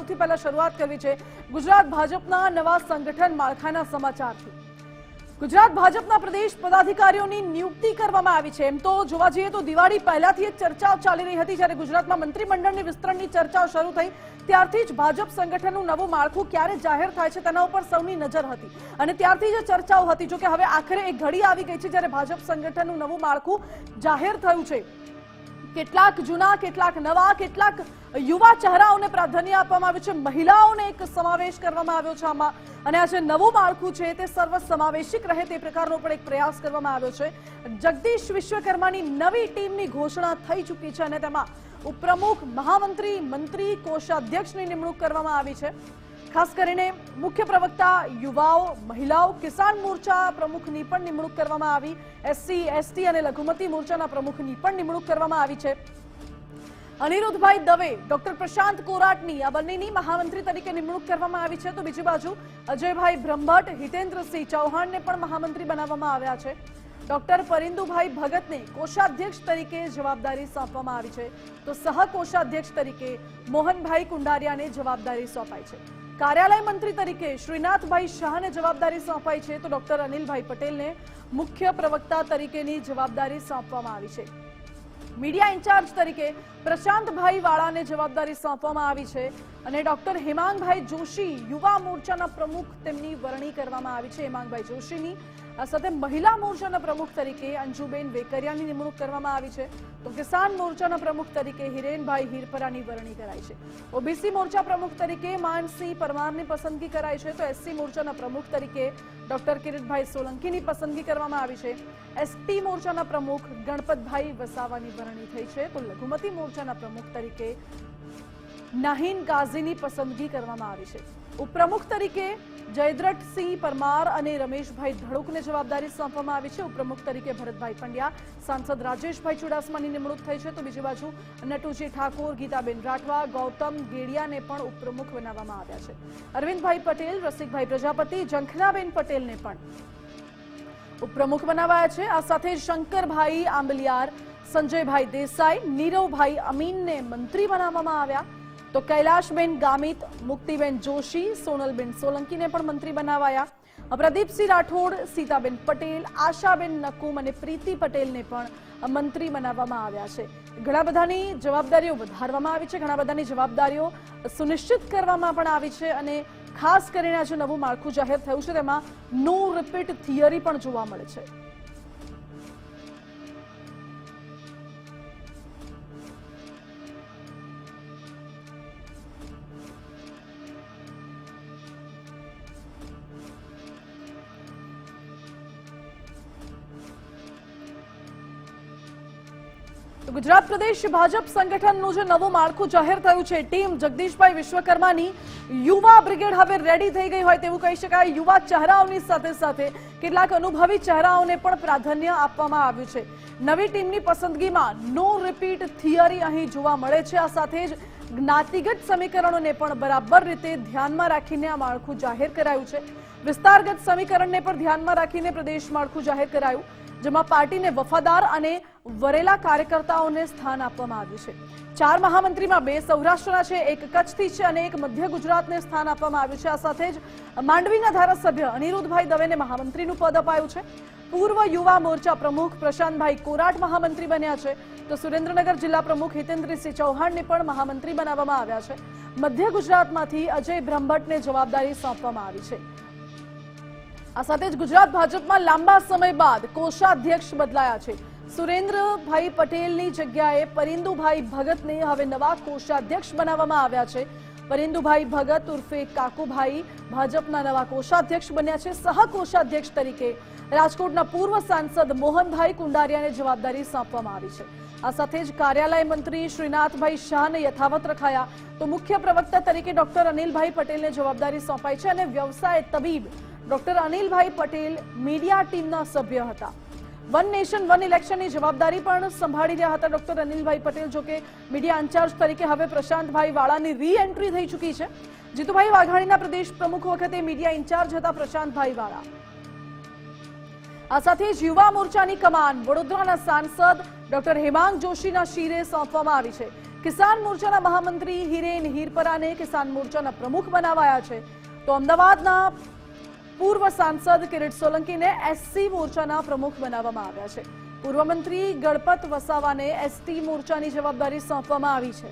સૌથી પહેલા શરૂઆત કરવી છે ગુજરાત ભાજપના નવા સંગઠન માળખાના સમાચારથી. ગુજરાત ભાજપના પ્રદેશ પદાધિકારીઓની નિયુક્તિ કરવામાં આવી છે. એમ તો જોવા જઈએ તો દિવાળી પહેલાથી જ ચર્ચાઓ ચાલી રહી હતી જ્યારે ગુજરાતમાં મંત્રીમંડળની વિસ્તરણની ચર્ચાઓ શરૂ થઈ. ત્યારથી જ ભાજપ સંગઠનનું નવું માળખું ક્યારે જાહેર થાય છે તેના ઉપર સૌની નજર હતી. અને ત્યારથી જ ચર્ચાઓ હતી. જો કે હવે આખરે એક ઘડી આવી ગઈ છે જ્યારે ભાજપ સંગઠનનું નવું માળખું જાહેર થયું છે. કેટલાક જૂના, કેટલાક નવા, કેટલાક યુવા ચહેરાઓને પ્રાધાન્ય આપવામાં આવ્યું છે. મહિલાઓને એક સમાવેશ કરવામાં આવ્યો છે આમાં. અને આ જે નવું માળખું છે તે સર્વ સમાવેશિક રહે તે પ્રકારનો પણ એક પ્રયાસ કરવામાં આવ્યો છે. જગદીશ વિશ્વકર્માની નવી ટીમની ઘોષણા થઈ ચૂકી છે અને તેમાં ઉપપ્રમુખ, મહામંત્રી, મંત્રી, કોષાધ્યક્ષની નિમણૂક કરવામાં આવી છે. ખાસ કરીને મુખ્ય પ્રવક્તા યુવાઓ, મહિલાઓ, કિસાન મોરચા પ્રમુખની પણ નિમણૂક કરવામાં આવી. એસસી, એસટી અને લઘુમતી મોરચાના પ્રમુખની પણ નિમણૂક કરવામાં આવી છે. અનિરુદ્ધભાઈ દવે, ડોક્ટર પ્રશાંત કોરાટની આ બંનેની મહામંત્રી તરીકે નિમણૂક કરવામાં આવી છે. તો બીજી બાજુ અજયભાઈ બ્રહ્મભટ્ટ, હિતેન્દ્રસિંહ ચૌહાણને પણ મહામંત્રી બનાવવામાં આવ્યા છે. ડોક્ટર પરિંદુભાઈ ભગતને કોષાધ્યક્ષ તરીકે જવાબદારી સોંપવામાં આવી છે. તો સહકોષાધ્યક્ષ તરીકે મોહનભાઈ કુંડારિયાને જવાબદારી સોંપાઈ છે. કાર્યાલય મંત્રી તરીકે શ્રીનાથભાઈ શાહને જવાબદારી સોંપાઈ છે તો ડોક્ટર અનિલભાઈ પટેલને મુખ્ય પ્રવક્તા તરીકેની જવાબદારી સોંપવામાં આવી છે. મીડિયા ઇન્ચાર્જ તરીકે પ્રશાંતભાઈ વાળાને જવાબદારી સોંપવામાં આવી છે અને ડોક્ટર હેમાંગભાઈ જોશી યુવા મોરચાના પ્રમુખ તેમની વરણી કરવામાં આવી છે. હેમાંગભાઈ જોશીની સાથે મહિલા મોરચાના પ્રમુખ તરીકે અંજુબેન વેકરિયાની નિમણૂક કરવામાં આવી છે. તો કિસાન મોરચાના પ્રમુખ તરીકે હિરેનભાઈ હિરપરાની વરણી કરાઈ છે. ઓબીસી મોરચા પ્રમુખ તરીકે માનસિંહ પરમારની પસંદગી કરાઈ છે. તો એસસી મોરચાના પ્રમુખ તરીકે ડોક્ટર કિરીટભાઈ સોલંકીની પસંદગી કરવામાં આવી છે. એસટી મોરચાના પ્રમુખ ગણપતભાઈ વસાવાની વરણી થઈ છે. તો લઘુમતી મોરચાના પ્રમુખ તરીકે નાહીન ગાઝીની પસંદગી કરવામાં આવી છે. ઉપપ્રમુખ તરીકે જયદ્રથસિંહ પરમાર અને રમેશભાઈ ધડુકને જવાબદારી સોંપવામાં આવી છે. ઉપપ્રમુખ તરીકે ભરતભાઈ પંડ્યા, સાંસદ રાજેશભાઈ ચુડાસમાની નિમણૂક થઈ છે. તો બીજી બાજુ નટુજી ઠાકોર, ગીતાબેન રાઠવા, ગૌતમ ગેડિયાને પણ ઉપપ્રમુખ બનાવવામાં આવ્યા છે. અરવિંદભાઈ પટેલ, રસિકભાઈ પ્રજાપતિ જંખનાબેન પટેલને પણ ઉપપ્રમુખ બનાવાયા છે. આ સાથે શંકરભાઈ આંબલિયાર, સંજયભાઈ દેસાઈ, નીરવભાઈ અમીનને મંત્રી બનાવવામાં આવ્યા. તો કૈલાશબેન ગામિત, મુક્તિબેન જોશી, સોનલબેન સોલંકીને પણ મંત્રી બનાવાયા. પ્રદીપસિંહ રાઠોડ, સીતાબેન પટેલ, આશાબેન નકુમ અને પ્રીતિ પટેલને પણ મંત્રી બનાવવામાં આવ્યા છે. ઘણા બધાની જવાબદારીઓ વધારવામાં આવી છે, ઘણા બધાની જવાબદારીઓ સુનિશ્ચિત કરવામાં પણ આવી છે અને ખાસ કરીને આ નવું માળખું જાહેર થયું છે, તેમાં નો રિપીટ થિયરી પણ જોવા મળે છે. ગુજરાત પ્રદેશ ભાજપ સંગઠનનું જે નવું માળખું જાહેર થયું છે, ટીમ જગદીશભાઈ વિશ્વકર્માની યુવા બ્રિગેડ હવે રેડી થઈ ગઈ હોય તેવું કહી શકાય. યુવા ચહેરાઓની સાથે સાથે કેટલાક અનુભવી ચહેરાઓને પણ પ્રાધાન્ય આપવામાં આવ્યું છે. નવી ટીમની પસંદગીમાં નો રિપીટ થિયરી અહીં જોવા મળે છે. આ સાથે જ જ્ઞાતિગત સમીકરણોને પણ બરાબર રીતે ધ્યાનમાં રાખીને આ માળખું જાહેર કરાયું છે. વિસ્તારગત સમીકરણને પણ ધ્યાનમાં રાખીને પ્રદેશ માળખું જાહેર કરાયું, જેમાં પાર્ટીને વફાદાર અને વરેલા કાર્યકર્તાઓને સ્થાન આપવામાં આવ્યું છે. ચાર મહામંત્રીમાં બે સૌરાષ્ટ્રના છે, એક કચ્છથી છે અને એક મધ્ય ગુજરાતને સ્થાન આપવામાં આવ્યું છે. આ સાથે જ માંડવીના ધારાસભ્ય અનિરુદ્ધભાઈ દવેને મહામંત્રીનું પદ અપાયું છે. પૂર્વ યુવા મોરચા પ્રમુખ પ્રશાંતભાઈ કોરાટ મહામંત્રી બન્યા છે. તો સુરેન્દ્રનગર જિલ્લા પ્રમુખ હિતેન્દ્રસિંહ ચૌહાણને પણ મહામંત્રી બનાવવામાં આવ્યા છે. મધ્ય ગુજરાતમાંથી અજય બ્રહ્મભટ્ટને જવાબદારી સોંપવામાં આવી છે. આ સાથે જ ગુજરાત ભાજપમાં લાંબા સમય બાદ કોષાધ્યક્ષ બદલાયા છે. સુરેન્દ્રભાઈ પટેલની જગ્યાએ પરિંદુભાઈ ભગતને હવે નવા કોષાધ્યક્ષ બનાવવામાં આવ્યા છે. પરિંદુભાઈ ભગત ઉર્ફે કાકુભાઈ ભાજપના નવા કોષાધ્યક્ષ બન્યા છે. સહકોષાધ્યક્ષ તરીકે રાજકોટના પૂર્વ સાંસદ મોહનભાઈ કુંડારિયાને જવાબદારી સોંપવામાં આવી છે. આ સાથે જ કાર્યાલય મંત્રી શ્રીનાથભાઈ શાહને યથાવત રખાયા. તો મુખ્ય પ્રવક્તા તરીકે ડોક્ટર અનિલભાઈ પટેલને જવાબદારી સોંપાઈ છે અને વ્યવસાય તબીબ ડોક્ટર અનિલભાઈ પટેલ મીડિયા ટીમના સભ્ય હતા. વન નેશન, વન ઇલેક્શનની જવાબદારી પણ સંભાળી રહ્યા હતા ડોક્ટર અનિલભાઈ પટેલ, જો કે મીડિયા ઇન્ચાર્જ તરીકે હવે પ્રશાંતભાઈ વાળાની રી એન્ટ્રી થઈ ચૂકી છે. જીતુભાઈ વાઘાણીના પ્રદેશ પ્રમુખ વખતે મીડિયા ઇન્ચાર્જ હતા પ્રશાંતભાઈ વાળા. આ સાથે જ યુવા મોરચાની કમાન વડોદરાના સાંસદ ડોક્ટર હેમાંગ જોશીના શિરે સોંપવામાં આવી છે. કિસાન મોરચાના મહામંત્રી હિરેન હિરપરાને કિસાન મોરચાના પ્રમુખ બનાવાયા છે. તો અમદાવાદના પૂર્વ સાંસદ કિરીટ સોલંકીને એસસી મોરચાના પ્રમુખ બનાવવામાં આવ્યા છે. પૂર્વ મંત્રી ગણપત વસાવાને એસટી મોરચાની જવાબદારી સોંપવામાં આવી છે.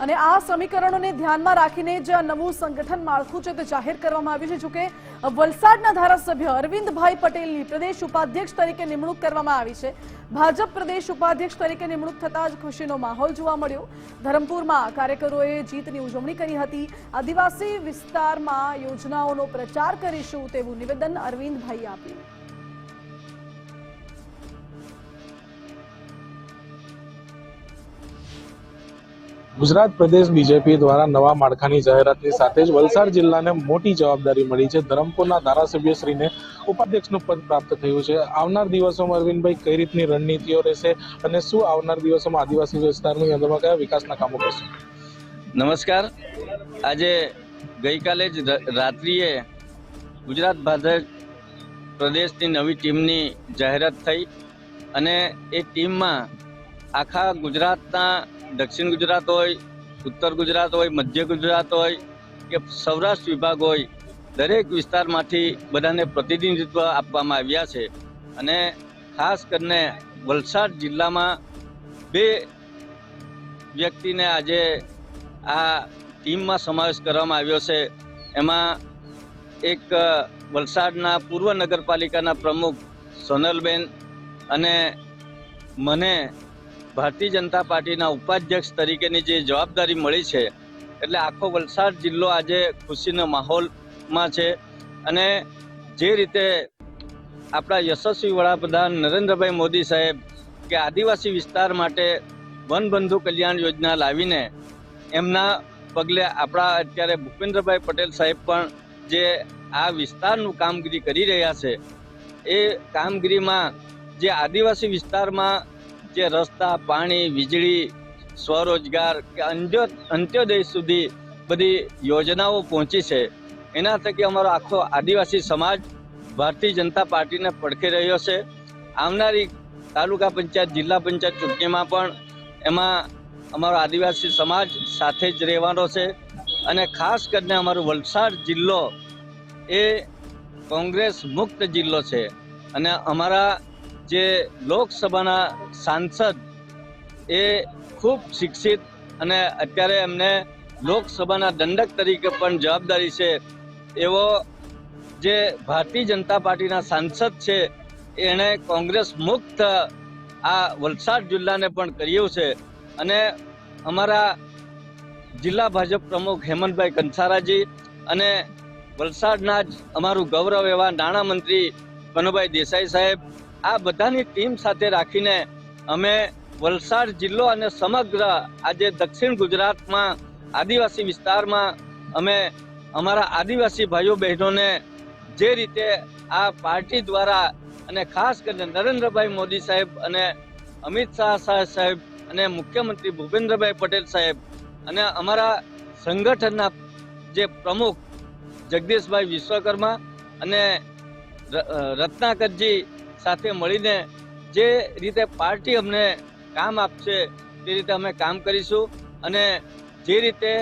અને આ સમીકરણોને ધ્યાનમાં રાખીને જે આ નવું સંગઠન માળખું છે તે જાહેર કરવામાં આવ્યું છે, જોકે વલસાડના ધારાસભ્ય અરવિંદભાઈ પટેલની પ્રદેશ ઉપાધ્યક્ષ તરીકે નિમણૂક કરવામાં આવી છે. ભાજપ પ્રદેશ ઉપાધ્યક્ષ તરીકે નિમણૂક થતાં જ ખુશીનો માહોલ જોવા મળ્યો. ધરમપુરમાં કાર્યકરોએ જીતની ઉજવણી કરી હતી. આદિવાસી વિસ્તારમાં યોજનાઓનો પ્રચાર કરીશું તેવું નિવેદન અરવિંદભાઈએ આપ્યું. ગુજરાત પ્રદેશ બીજેપી દ્વારા નવા માળખાની જાહેરાતની સાથે જ વલસાડ જિલ્લાને મોટી જવાબદારી મળી છે. ધરમપુરના ધારાસભ્યશ્રીને ઉપાધ્યક્ષનું પદ પ્રાપ્ત થયું છે. આવનાર દિવસોમાં અરવિંદભાઈ કઈ રીતની રણનીતિઓ રહેશે અને શું આવનાર દિવસોમાં આદિવાસી વિસ્તારની અંદરમાં કયા વિકાસના કામો કરશે? નમસ્કાર. આજે ગઈકાલે જ રાત્રિએ ગુજરાત ભાજપ પ્રદેશની નવી ટીમની જાહેરાત થઈ અને એ ટીમમાં આખા ગુજરાતના દક્ષિણ ગુજરાત હોય, ઉત્તર ગુજરાત હોય, મધ્ય ગુજરાત હોય કે સૌરાષ્ટ્ર વિભાગ હોય, દરેક વિસ્તારમાંથી બધાને પ્રતિનિધિત્વ આપવામાં આવ્યા છે. અને ખાસ કરીને વલસાડ જિલ્લામાં બે વ્યક્તિને આજે આ ટીમમાં સમાવેશ કરવામાં આવ્યો છે. એમાં એક વલસાડના પૂર્વ નગરપાલિકાના પ્રમુખ સોનલબેન અને મને ભારતીય જનતા પાર્ટીના ઉપાધ્યક્ષ તરીકેની જે જવાબદારી મળી છે, એટલે આખો વલસાડ જિલ્લો આજે ખુશીના માહોલમાં છે. અને જે રીતે આપણા યશસ્વી વડાપ્રધાન નરેન્દ્રભાઈ મોદી સાહેબ કે આદિવાસી વિસ્તાર માટે વનબંધુ કલ્યાણ યોજના લાવીને એમના પગલે આપણા અત્યારે ભૂપેન્દ્રભાઈ પટેલ સાહેબ પણ જે આ વિસ્તારનું કામગીરી કરી રહ્યા છે, એ કામગીરીમાં જે આદિવાસી વિસ્તારમાં જે રસ્તા, પાણી, વીજળી, સ્વરોજગાર કે અંત્યો અંત્યોદય સુધી બધી યોજનાઓ પહોંચી છે. એના થકી અમારો આખો આદિવાસી સમાજ ભારતીય જનતા પાર્ટીને પડખે રહ્યો છે. આવનારી તાલુકા પંચાયત, જિલ્લા પંચાયત ચૂંટણીમાં પણ એમાં અમારો આદિવાસી સમાજ સાથે જ રહેવાનો છે. અને ખાસ કરીને અમારો વલસાડ જિલ્લો એ કોંગ્રેસ મુક્ત જિલ્લો છે. અને અમારા જે લોકસભાના સાંસદ એ ખૂબ શિક્ષિત અને અત્યારે એમને લોકસભાના દંડક તરીકે પણ જવાબદારી છે. એવો જે ભારતીય જનતા પાર્ટીના સાંસદ છે, એણે કોંગ્રેસ મુક્ત આ વલસાડ જિલ્લાને પણ કર્યું છે. અને અમારા જિલ્લા ભાજપ પ્રમુખ હેમંતભાઈ કંસારાજી અને વલસાડના જ અમારું ગૌરવ એવા નાણામંત્રી કનુભાઈ દેસાઈ સાહેબ આ બધાની ટીમ સાથે રાખીને અમે વલસાડ જિલ્લો અને સમગ્ર આજે દક્ષિણ ગુજરાતમાં આદિવાસી વિસ્તારમાં અમે અમારા આદિવાસી ભાઈઓ બહેનોને જે રીતે આ પાર્ટી દ્વારા અને ખાસ કરીને નરેન્દ્રભાઈ મોદી સાહેબ અને અમિત શાહ સાહેબ સાહેબ અને મુખ્યમંત્રી ભૂપેન્દ્રભાઈ પટેલ સાહેબ અને અમારા સંગઠનના જે પ્રમુખ જગદીશભાઈ વિશ્વકર્મા અને રત્નાકરજી સાથે મળીને જે રીતે પાર્ટી અમને કામ આપશે, તે રીતે અમે કામ કરીશું અને જે રીતે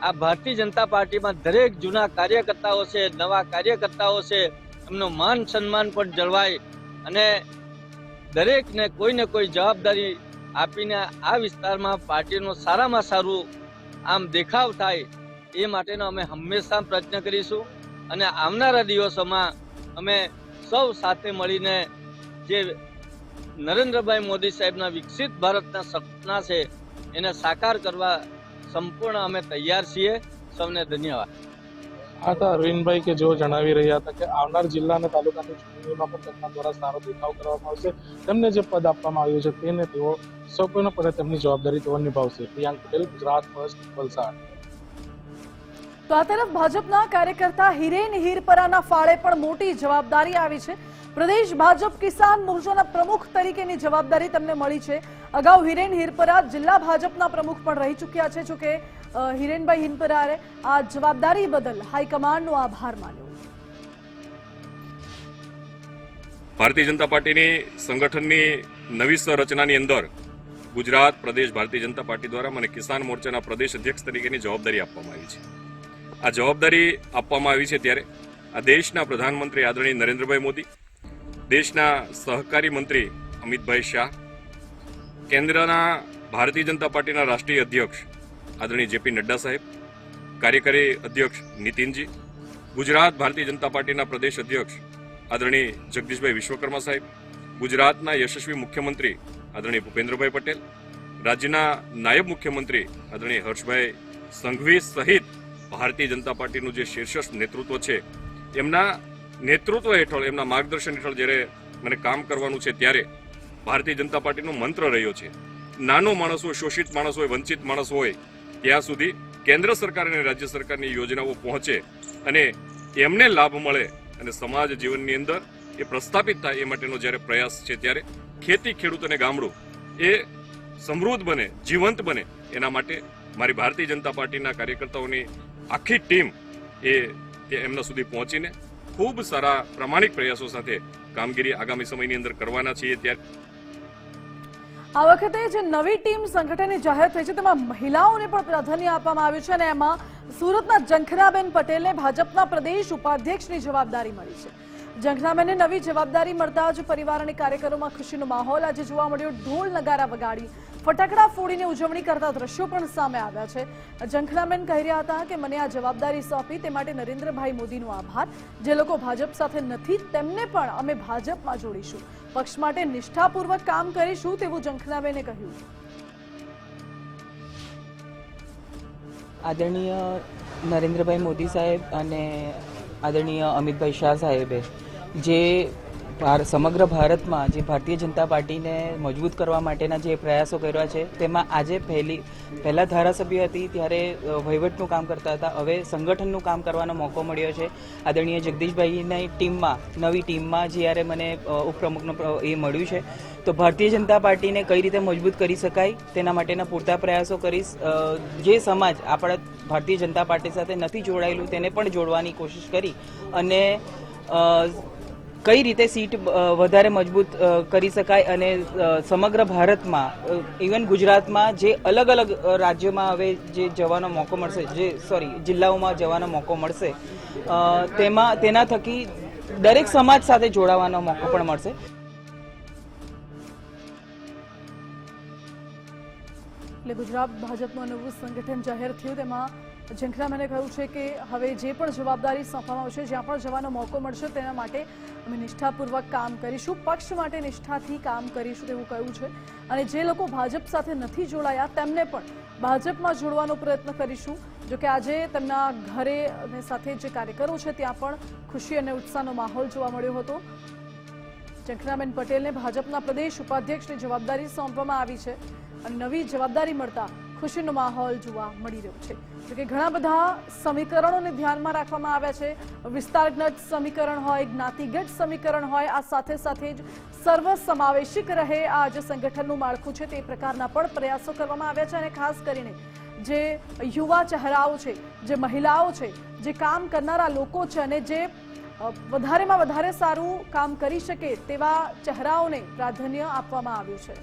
આ ભારતીય જનતા પાર્ટીમાં દરેક જૂના કાર્યકર્તાઓ છે, નવા કાર્યકર્તાઓ છે, એમનું માન સન્માન પણ જળવાય અને દરેકને કોઈને કોઈ જવાબદારી આપીને આ વિસ્તારમાં પાર્ટીનું સારામાં સારું આમ દેખાવ થાય એ માટેનો અમે હંમેશા પ્રયત્ન કરીશું અને આવનારા દિવસોમાં અમે સૌ સાથે મળીને જે નરેન્દ્રભાઈ મોદી સાહેબના વિકસિત ભારતના સપના છે એને સાકાર કરવા સંપૂર્ણ અમે તૈયાર છીએ. સૌને ધન્યવાદ. આ તો અરવિંદભાઈ કે જેઓ જણાવી રહ્યા હતા કે આવનાર જિલ્લા અને તાલુકાની ચૂંટણીઓમાં પણ તેમના દ્વારા સારો દેખાવ કરવામાં આવશે. તેમને જે પદ આપવામાં આવ્યું છે તેને તેઓ સંપૂર્ણપણે તેમની જવાબદારી તેઓ નિભાવશે. પ્રિયાંક પટેલ ગુજરાત ફર્સ્ટ વલસાડ. તો આ તરફ ભાજપના કાર્યકર્તા હિરેન હિરપરાના ફાળે પણ મોટી જવાબદારી આવી છે. પ્રદેશ ભાજપ કિસાન મોરચાના પ્રમુખ તરીકેની જવાબદારી તેમને મળી છે. અગાઉ હિરેન હિરપરા જિલ્લા ભાજપના પ્રમુખ પણ રહી ચૂક્યા છે જોકે હિરેનભાઈ હિરપરાએ આ જવાબદારી બદલ હાઈકમાન્ડનો આભાર માન્યો. ભારતીય જનતા પાર્ટીની સંગઠનની નવી સંરચનાની અંદર ગુજરાત પ્રદેશ ભારતીય જનતા પાર્ટી દ્વારા મને કિસાન મોરચાના પ્રદેશ અધ્યક્ષ તરીકેની જવાબદારી આપવામાં આવી છે. આ જવાબદારી આપવામાં આવી છે ત્યારે આ દેશના પ્રધાનમંત્રી આદરણીય નરેન્દ્રભાઈ મોદી દેશના સહકારી મંત્રી અમિતભાઈ શાહ, કેન્દ્રના ભારતીય જનતા પાર્ટીના રાષ્ટ્રીય અધ્યક્ષ આદરણીય જેપી નડ્ડા સાહેબ, કાર્યકારી અધ્યક્ષ નીતિનજી, ગુજરાત ભારતીય જનતા પાર્ટીના પ્રદેશ અધ્યક્ષ આદરણીય જગદીશભાઈ વિશ્વકર્મા સાહેબ, ગુજરાતના યશસ્વી મુખ્યમંત્રી આદરણીય ભૂપેન્દ્રભાઈ પટેલ, રાજ્યના નાયબ મુખ્યમંત્રી આદરણીય હર્ષભાઈ સંઘવી સહિત ભારતીય જનતા પાર્ટીનું જે શીર્ષસ્થ નેતૃત્વ છે, એમના નેતૃત્વ હેઠળ, એમના માર્ગદર્શન હેઠળ જ્યારે મને કામ કરવાનું છે ત્યારે ભારતીય જનતા પાર્ટીનો મંત્ર રહ્યો છે. નાનો માણસ હોય, શોષિત માણસ હોય, વંચિત માણસ હોય, ત્યાં સુધી કેન્દ્ર સરકાર અને રાજ્ય સરકારની યોજનાઓ પહોંચે અને એમને લાભ મળે અને સમાજ જીવનની અંદર એ પ્રસ્થાપિત થાય એ માટેનો જ્યારે પ્રયાસ છે ત્યારે ખેતી, ખેડૂત અને ગામડું એ સમૃદ્ધ બને, જીવંત બને એના માટે મારી ભારતીય જનતા પાર્ટીના કાર્યકર્તાઓની આખી ટીમ એ એમના સુધી પહોંચીને ખૂબ સારા પ્રામાણિક પ્રયાસો સાથે કામગીરી આગામી સમયની અંદર કરવાના છીએ ત્યારે આ વખતે જે નવી ટીમ સંગઠનની જાહેર થઈ છે, તેમાં મહિલાઓને પણ પ્રાધાન્ય આપવામાં આવ્યું છે અને એમાં સુરતના જંખનાબેન પટેલને ભાજપના પ્રદેશ ઉપાધ્યક્ષની જવાબદારી મળી છે. જંખરાબેનને નવી જવાબદારી મળતા જ પરિવાર અને કાર્યકરોમાં ખુશીનો માહોલ આજે જોવા મળ્યો. ઢોલ નગારા વગાડી ફટાકડા ફોડીને ઉજવણી કરતા દ્રશ્યો પણ સામે આવ્યા છે. જંખનાબેન કહી રહ્યા હતા કે મને આ જવાબદારી સોંપી, તે માટે નરેન્દ્રભાઈ મોદીનો આભાર. જે લોકો ભાજપ સાથે નથી, તેમને પણ અમે ભાજપમાં જોડીશું. પક્ષ માટે નિષ્ઠાપૂર્વક કામ કરીશું તેવું જંખનાબેને કહ્યું. આદરણીય નરેન્દ્રભાઈ મોદી સાહેબ અને આદરણીય અમિતભાઈ શાહ સાહેબે જે સમગ્ર ભારતમાં જે ભારતીય જનતા પાર્ટીને મજબૂત કરવા માટેના જે પ્રયાસો કર્યા છે, તેમાં આજે પહેલી પહેલા ધારાસભ્ય હતી ત્યારે વહીવટનું કામ કરતા હતા. હવે સંગઠનનું કામ કરવાનો મોકો મળ્યો છે. આદરણીય જગદીશભાઈની ટીમમાં, નવી ટીમમાં જ્યારે મને ઉપપ્રમુખનો એ મળ્યું છે, તો ભારતીય જનતા પાર્ટીને કઈ રીતે મજબૂત કરી શકાય, તેના માટેના પૂરતા પ્રયાસો કરીશ. જે સમાજ આપણા ભારતીય જનતા પાર્ટી સાથે નથી જોડાયેલું, તેને પણ જોડવાની કોશિશ કરી અને કઈ રીતે સીટ વધારે મજબૂત કરી શકાય અને સમગ્ર ભારતમાં ઇવન ગુજરાતમાં જે અલગ અલગ રાજ્યોમાં હવે જે જવાનો મોકો મળશે, જે સોરી જિલ્લાઓમાં જવાનો મોકો મળશે તેમાં, તેના થકી દરેક સમાજ સાથે જોડાવાનો મોકો પણ મળશે. એટલે ગુજરાત ભાજપનું નવું સંગઠન જાહેર થયું, તેમાં ઝંખનાબેને કહ્યું છે કે હવે જે પણ જવાબદારી સોંપવામાં આવશે, જ્યાં પણ જવાનો મોકો મળશે તેના માટે અમે નિષ્ઠાપૂર્વક કામ કરીશું, પક્ષ માટે નિષ્ઠાથી કામ કરીશું તેવું કહ્યું છે. અને જે લોકો ભાજપ સાથે નથી જોડાયા, તેમને પણ ભાજપમાં જોડવાનો પ્રયત્ન કરીશું. જો કે આજે તેમના ઘરે અને સાથે જે કાર્યકરો છે, ત્યાં પણ ખુશી અને ઉત્સાહનો માહોલ જોવા મળ્યો હતો. ચંખનાબેન પટેલને ભાજપના પ્રદેશ ઉપાધ્યક્ષની જવાબદારી સોંપવામાં આવી છે. અને નવી જવાબદારી મળતા ખુશીનો માહોલ જોવા મળી રહ્યો છે. જોકે ઘણા બધા સમીકરણોને ધ્યાનમાં રાખવામાં આવ્યા છે. વિસ્તારગત સમીકરણ હોય, જ્ઞાતિગત સમીકરણ હોય, આ સાથે સાથે જ સર્વસમાવેશિક રહે આ જે સંગઠનનું માળખું છે તે પ્રકારના પણ પ્રયાસો કરવામાં આવ્યા છે અને ખાસ કરીને જે યુવા ચહેરાઓ છે, જે મહિલાઓ છે, જે કામ કરનારા લોકો છે અને જે વધારેમાં વધારે સારું કામ કરી શકે તેવા ચહેરાઓને પ્રાધાન્ય આપવામાં આવ્યું છે.